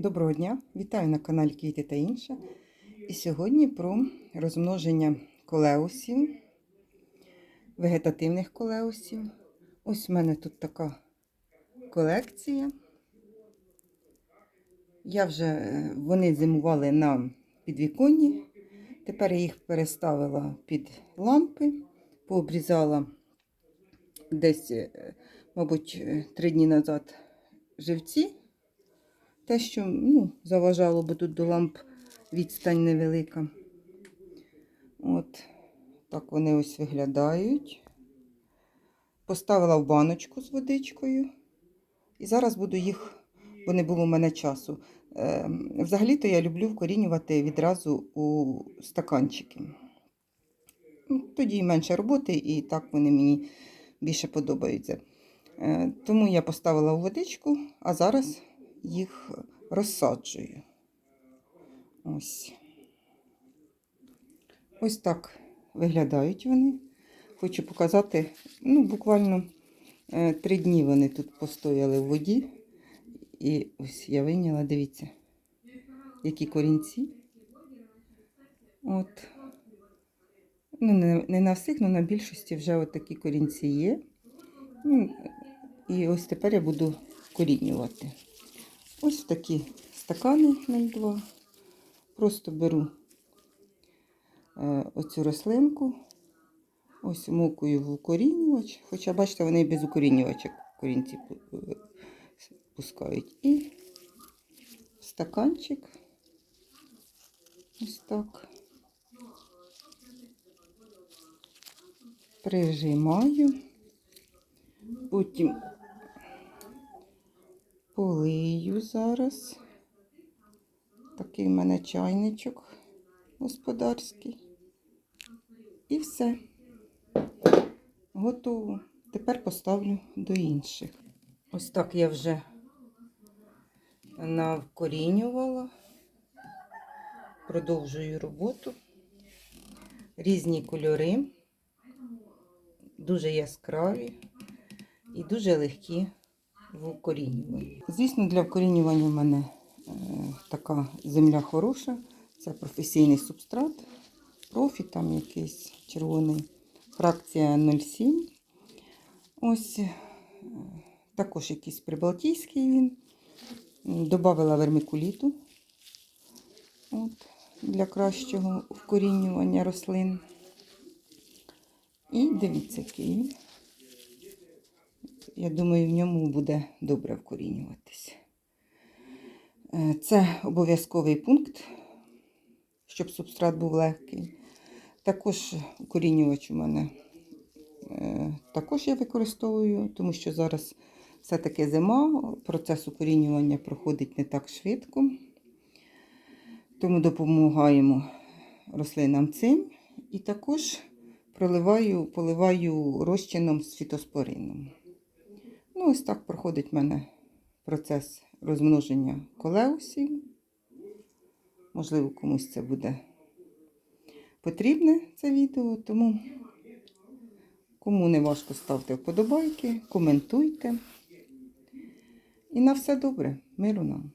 Доброго дня! Вітаю на каналі Квіти та інше. І сьогодні про розмноження колеусів, вегетативних колеусів. Ось в мене тут така колекція. Я вже е, вони зимували на підвіконні. Тепер я їх переставила під лампи, пообрізала десь, е, мабуть, е, три дні назад живці. Те, що ну, заважало, бо тут до ламп відстань невелика. От, так вони ось виглядають. Поставила в баночку з водичкою. І зараз буду їх, бо не було в мене часу. Е, Взагалі-то я люблю вкорінювати відразу у стаканчики. Ну, Тоді менше роботи, і так вони мені більше подобаються. Е, Тому я поставила у водичку, а зараз їх розсаджую. Ось. Ось так виглядають вони. Хочу показати, ну, буквально е, три дні вони тут постояли в воді. І ось я вийняла, дивіться, які корінці. От. Ну, не, не на всіх, але на більшості вже от такі корінці є. Ну, і ось тепер я буду вкорінювати. Ось такі стакани 0,2. Просто беру е, оцю рослинку, ось мокую в укорінювач. Хоча, бачите, вони без укорінювача корінці е, пускають. І стаканчик. Ось так. Прижимаю. Потім полию зараз. Такий в мене чайничок господарський. І все. Готово. Тепер поставлю до інших. Ось так я вже навкорінювала. Продовжую роботу. Різні кольори, дуже яскраві і дуже легкі в укорінюванні. Звісно, для вкорінювання в мене е, така земля хороша. Це професійний субстрат, профі там якийсь червоний, фракція 0,7. Ось е, також якийсь прибалтійський він. Добавила вермикуліту от, для кращого вкорінювання рослин. І дивіться, який. Я думаю, в ньому буде добре вкорінюватися. Е, Це обов'язковий пункт, щоб субстрат був легкий. Також укорінювач у мене е, також я використовую, тому що зараз все-таки зима, процес укорінювання проходить не так швидко. Тому допомагаємо рослинам цим. І також проливаю, поливаю розчином з фітоспорином. Ось так проходить в мене процес розмноження колеусів. Можливо, комусь це буде потрібне це відео, тому кому не важко ставте вподобайки, коментуйте. І на все добре, миру нам!